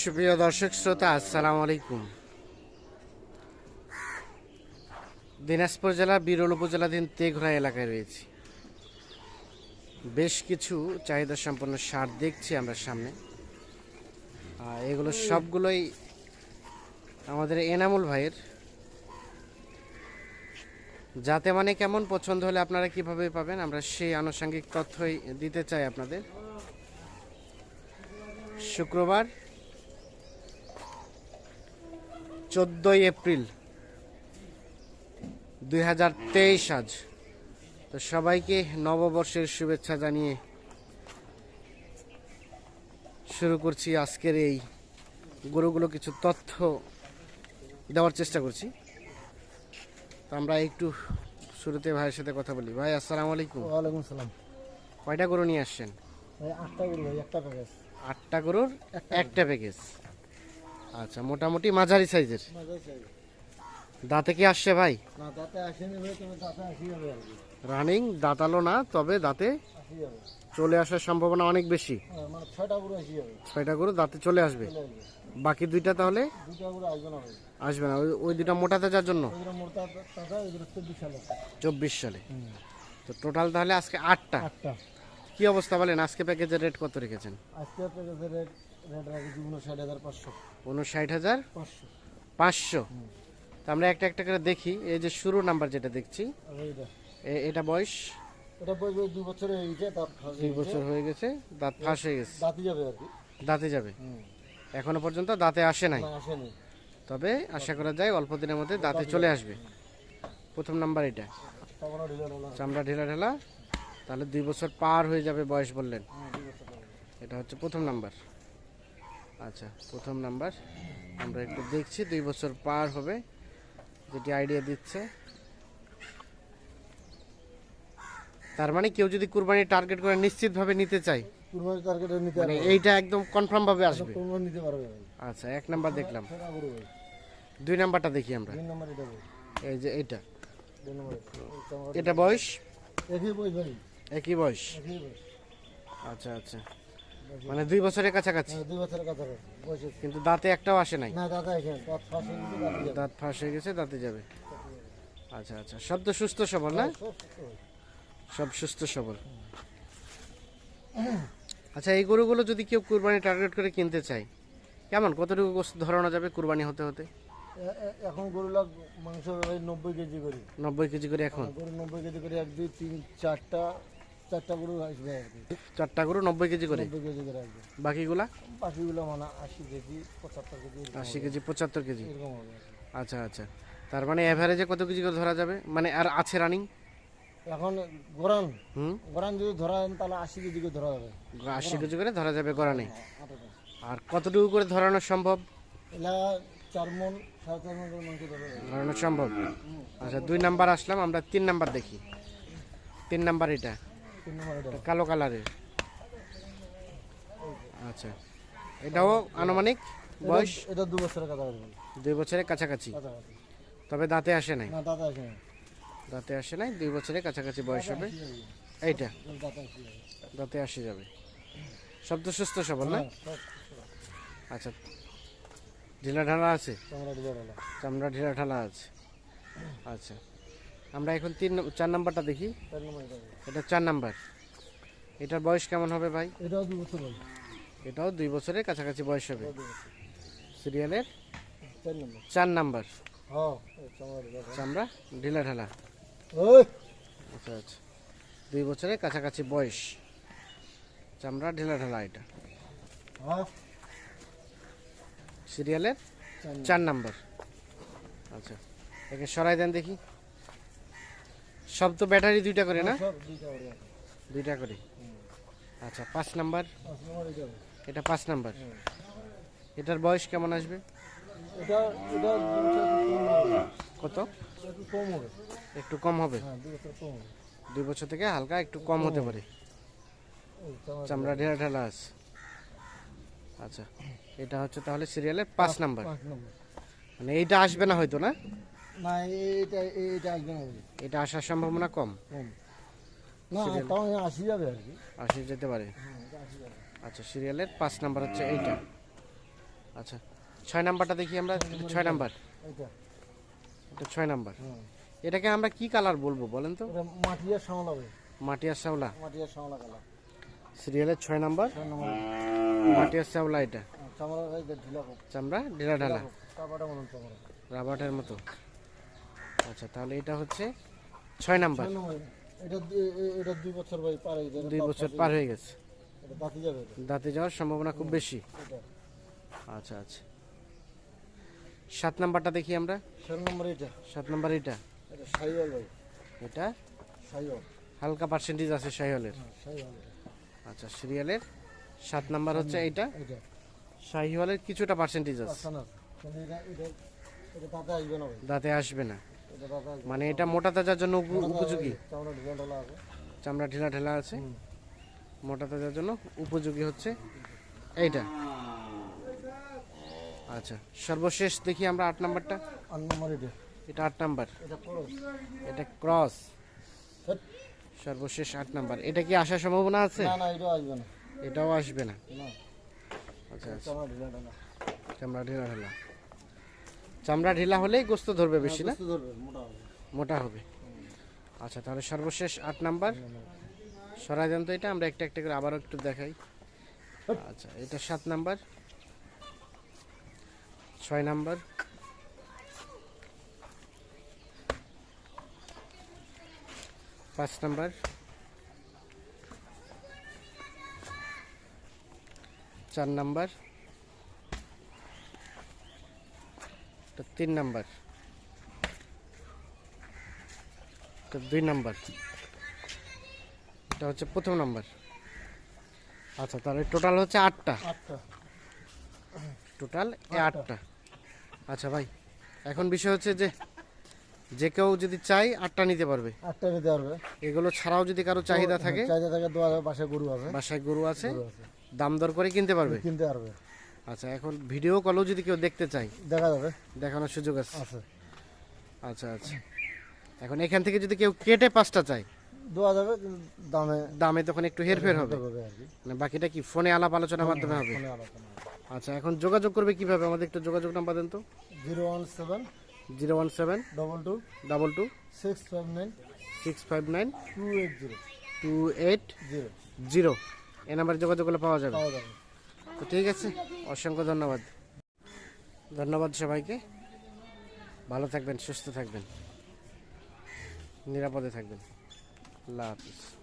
সুপ্রিয় দর্শক শ্রোতা, আসসালামু আলাইকুম। দিনাজপুর জেলা বিরল উপজেলাধীন তেঘরা এলাকায় রয়েছি। বেশ কিছু চাহিদা সম্পন্ন সার দেখছি আমরা সামনে। এগুলো সবগুলোই আমাদের এনামুল ভাইয়ের। যাতে মানে কেমন পছন্দ হলে আপনারা কীভাবে পাবেন, আমরা সেই আনুষঙ্গিক তথ্যই দিতে চাই আপনাদের। শুক্রবার চোদ্দোই এপ্রিল। দুই হাজার তেইশ আজ। তো সবাইকে নববর্ষের শুভেচ্ছা জানিয়ে শুরু করছি আজকের এই গরুগুলো কিছু তথ্য দেওয়ার চেষ্টা করছি। তো আমরা একটু শুরুতে ভাইয়ের সাথে কথা বলি। ভাই আসসালামু আলাইকুম। ওয়ালাইকুম সালাম। কয়টা গরু নিয়ে আসছেন? আটটা গরু একটা প্যাকেজ আটটা গরুর একটা প্যাকেজ আচ্ছা মোটামুটি মাঝারি সাইজের। দাঁতে কি আসছে ভাই? রানিং দাঁতালো না তবে দাঁতে চলে আসার সম্ভাবনা অনেক বেশি। হ্যাঁ, মানে ছয়টা গরু দাঁতে চলে আসবে। বাকি দুইটা তাহলে আসবে না ওই- দুটা মোটাতে যার জন্য? চব্বিশ সালে। তো টোটাল তাহলে আজকে আটটা। কি অবস্থা বলেন? আজকে প্যাকেজের রেট কত রেখেছেন? আজকে প্যাকেজের রেট উনষাট হাজার পাঁচশো। তো আমরা একটা একটা করে দেখি। এই যে শুরু নাম্বার যেটা দেখছি এটা বয়স? দুই বছর হয়ে গেছে। দুই বছর হয়ে গেছে দাঁত ফাঁস হয়ে গেছে। দাঁতই যাবে আর কি। দাঁতে যাবে। এখনও পর্যন্ত দাঁতে আসে নাই। তবে আশা করা যায় অল্প দিনের মধ্যে দাঁতে চলে আসবে। প্রথম নাম্বার এটা। চামড়া ঢেলা ঢেলা। তাহলে দুই বছর পার হয়ে যাবে বয়স বললেন। হ্যাঁ। এটা হচ্ছে প্রথম নাম্বার। আচ্ছা প্রথম নাম্বার। আমরা একটু দেখছি দুই বছর পার হবে যেটি আইডিয়া দিচ্ছে। তার মানে কেউ যদি কুরবানি টার্গেট করে নিশ্চিতভাবে নিতে চায় কুরবানি টার্গেটে নিতে মানে এইটা একদম কনফার্ম ভাবে আসবে। কুরবানি নিতে পারবে আচ্ছা এক নাম্বার দেখলাম। দুই নাম্বারটা দেখি আমরা। নম্বর এটা এই যে দুই নম্বর এটা বয়স? একই বই ভাই। একই বয়স। আচ্ছা আচ্ছা। মানে দুই বছরের কাছাকাছি? হ্যাঁ দুই বছরের কাছাকাছি। কিন্তু দাঁতে একটাও আসে নাই? না দাদা এখানে দাঁত ফাঁস হয়ে গেছে দাঁত দাঁত ফাঁস হয়ে গেছে দাঁতে যাবে। আচ্ছা আচ্ছা। সব তো সুস্থ সবল না? সব সুস্থ ভাই। সব সুস্থ সবল। আচ্ছা এই গরুগুলো যদি কেউ কুরবানি টার্গেট করে কিনতে চায় কেমন? কতটুকু ধরানো যাবে কুরবানি হতে হতে? এখন গরু লাগ মাংস নব্বই কেজি করে। নব্বই কেজি করে এখন? গরু নব্বই কেজি করে এক দুই তিন চারটা চারটা গরু আসবে আর কি। চারটা গরু নব্বই কেজি করে? নব্বই কেজি করে আসবে। বাকিগুলা? বাকিগুলো মানে আশি কেজি পঁচাত্তর কেজি আশি কেজি পঁচাত্তর কেজি? এরকম হবে। আচ্ছা আচ্ছা। তার মানে অ্যাভারেজে কত কেজি করে ধরা যাবে? মানে আর আছে রানিং এখন গোরান। হুম? গোরান যদি ধরা হয় তাহলে আশি কেজি করে ধরা যাবে। আশি কেজি করে ধরা যাবে গড়ানে আটটা আর কতটুকু করে ধরানো সম্ভব? এলা চার মন সাড়ে চার মন ধরানো সম্ভব? আচ্ছা দুই নাম্বার আসলাম আমরা তিন নাম্বার দেখি। তিন নম্বর এটা। কালো কালারের। আচ্ছা। এটাও আনুমানিক বয়স? এটা- দু বছরের বলব দুই বছরের কাছাকাছি? কাছাকাছি। তবে দাঁতে আসে নাই? আসে দাঁতে আসে নাই দুই বছরের কাছাকাছি বয়স হবে? এইটা। দাঁতে আসে যাবে। সব তো সুস্থ সবল না? হ্যাঁ, আচ্ছা। ঢিলা ঢালা আছে? চামড়া ঢিলা ঢালা আছে। আচ্ছা। আমরা এখন তিন চার নাম্বারটা দেখি। এটা চার নাম্বার। এটার বয়স কেমন হবে ভাই? এটাও দু বছর এটাও দুই বছরের কাছাকাছি বয়স হবে। সিরিয়ালের চার নাম্বার। হ্যাঁ চামড়া ঢিলা ঢালা। আচ্ছা আচ্ছা। দুই বছরের কাছাকাছি বয়স। চামড়া ঢিলা ঢালা এটা। হ্যাঁ। সিরিয়ালের। চার নাম্বার। আচ্ছা একে সরাই দেন দেখি। সব তো ব্যাটারি দুইটা করে না? দুইটা করে। আচ্ছা পাঁচ নাম্বার? এটা। পাঁচ নাম্বার। এটার বয়স কেমন আসবে? কত একটু কম হবে। একটু কম হবে? হ্যাঁ দুই বছর থেকে হালকা একটু কম হতে পারে। চামড়া চামড়া ঢেলা। আছে। আচ্ছা এটা হচ্ছে তাহলে সিরিয়ালের পাঁচ নাম্বার। মানে এইটা আসবে না হয়তো না? না এইটা এইটা আসবে না। এটা আসার সম্ভাবনা কম? না তাও আসি যাবে আর কি। আসে যেতে পারে? হ্যাঁ এটা আচ্ছা সিরিয়ালের পাঁচ নাম্বার হচ্ছে এইটা। আচ্ছা ছয় নাম্বারটা দেখি আমরা। ছয় নাম্বার এটা এটা ছয় নাম্বার। এটাকে আমরা কি কালার বলব বলেন তো? এটা মাটি আর শ্যামলা হবে মাটি আর শ্যাওলা কালার। সিরিয়ালের ছয় নাম্বার? ছয় নম্বর। মাটি শ্যাওলা এটা। চামড়া এই ঢিলা চামড়া ঢিলা ঢালা। চামড়া। রাবারের মতো। আচ্ছা তাহলে এটা হচ্ছে ছয় নাম্বার। এটা দুই- এটা দুই বছর ভাই পার হয়ে যাবে দুই বছর পার হয়ে গেছে। এটা বাকি যাবে দাঁতে যাওয়ার সম্ভাবনা খুব বেশি। আচ্ছা আচ্ছা। সাত নাম্বারটা দেখি আমরা। ছয় নম্বর এটা। সাত নাম্বার এটা। এটা সাইওয়াল ভাই। এটা? সাইওয়াল। হালকা পার্সেন্টেজ আছে শাহিওয়ালের সাইওয়াল। আচ্ছা সিরিয়ালের। সাত নাম্বার হচ্ছে এইটা। এটা। শাহিওয়ালের কিছুটা পার্সেন্টেজ আছে। দাঁতে আসবে না দাঁতে আসবে না। দাঁতে মানে এটা মোটা তাজার জন্য উপ- উপযোগী? চামড়া ঢিলা ঢালা আছে। মোটা তাজার জন্য উপযোগী হচ্ছে এইটা। আচ্ছা সর্বশেষ দেখি আমরা আট নাম্বারটা। এটা। আট নাম্বার। এটা ক্রস সর্বশেষ আট নাম্বার। এটা কি আসার সম্ভাবনা আছে? এটাও আসবে না। না। আচ্ছা আচ্ছা। চামড়া ঢিলা ঢালা। চামড়া ঢিলা হলেই গোস্ত ধরবে বেশি না? মোটা হবে। মোটা হবে। আচ্ছা তাহলে সর্বশেষ আট নাম্বার। সরাই দেন তো এটা আমরা একটা একটা করে আবারও একটু দেখাই। আচ্ছা এটা সাত নাম্বার। ছয় নাম্বার। পাঁচ নাম্বার। চার নাম্বার। এটা তিন নাম্বার। এটা দুই নাম্বার। এটা হচ্ছে প্রথম নাম্বার। আচ্ছা তাহলে টোটাল হচ্ছে আটটা। টোটাল আটটা। আচ্ছা ভাই এখন বিষয় হচ্ছে যে যে কেউ যদি চাই আটটা নিতে পারবে। আটটা নিতে পারবে। এগুলো ছাড়াও যদি কারও চাহিদা থাকে চাহিদা থাকে বাসায় গরু আছে। বাসায় গরু আছে। দাম দর করে কিনতে পারবে। কিনতে পারবে। আচ্ছা এখন ভিডিও কলও যদি কেউ দেখতে চায় দেখা যাবে। দেখানোর সুযোগ আছে? আছে। আচ্ছা আচ্ছা। এখন এখান থেকে যদি কেউ কেটে পাঁচটা চায় দোয়া যাবে কিন্তু দামে দামে তখন একটু হেরফের হবে। হবে আর কি। মানে বাকিটা কি ফোনে আলাপ আলোচনার মাধ্যমে হবে? ফোনে আলোচনা আচ্ছা এখন যোগাযোগ করবে কীভাবে? আমাদের একটু যোগাযোগ নাম্বার দেন তো। Zero one seven zero one seven double two double two six five nine six five nine two eight zero. Two eight zero. Zero. এ নাম্বারে যোগাযোগ করলে পাওয়া যাবে? পাওয়া যাবে। তো ঠিক আছে, অসংখ্য ধন্যবাদ। ধন্যবাদ সবাইকে। ভালো থাকবেন, সুস্থ থাকবেন। নিরাপদে থাকবেন। আল্লাহ হাফিজ।